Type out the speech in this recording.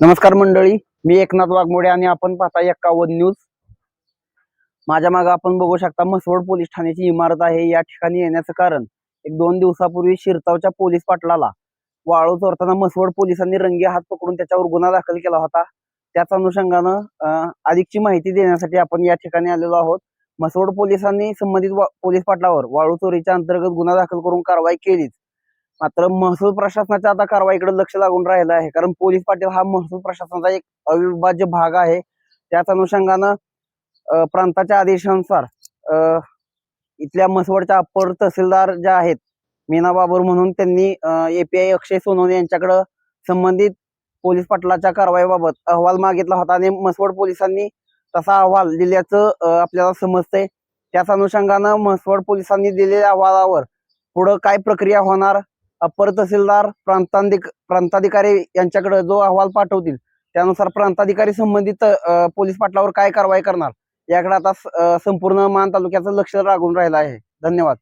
नमस्कार मंडळी मी एकनाथ वाघमोडे आणि आपण पाहता एक्कावन्न न्यूज. माझ्या मागे आपण बघू शकता म्हसवड पोलीस ठाण्याची इमारत आहे. या ठिकाणी येण्याचं कारण एक दोन दिवसापूर्वी शिरतावच्या पोलीस पाटलाला वाळू चोरताना म्हसवड पोलिसांनी रंगी हात पकडून त्याच्यावर गुन्हा दाखल केला होता. त्याच अनुषंगानं अधिकची माहिती देण्यासाठी आपण या ठिकाणी आलेलो आहोत. म्हसवड पोलिसांनी संबंधित पोलीस पाटलावर वाळू चोरीच्या अंतर्गत गुन्हा दाखल करून कारवाई केलीच. मात्र महसूल प्रशासनाच्या आता कारवाईकडे लक्ष लागून राहिलं आहे. कारण पोलीस पाटील हा महसूल प्रशासनाचा एक अविभाज्य भाग आहे. त्याच अनुषंगानं प्रांताच्या आदेशानुसार इथल्या म्हसवडच्या अप्पर तहसीलदार ज्या आहेत मीना बाबर म्हणून त्यांनी एपीआय अक्षय सोनवणे यांच्याकडं संबंधित पोलीस पाटलाच्या कारवाईबाबत अहवाल मागितला होता आणि म्हसवड पोलिसांनी तसा अहवाल दिल्याचं आपल्याला समजतंय. त्याच अनुषंगानं म्हसवड पोलिसांनी दिलेल्या अहवालावर पुढं काय प्रक्रिया होणार अप्पर तहसीलदार प्रांताधिक प्रांताधिकारी यांच्याकडे जो अहवाल पाठवतील त्यानुसार प्रांताधिकारी संबंधित अं, पोलीस पाटलावर काय कारवाई करणार? याकडे आता संपूर्ण मान तालुक्याचं लक्ष लागून राहिलं आहे. धन्यवाद.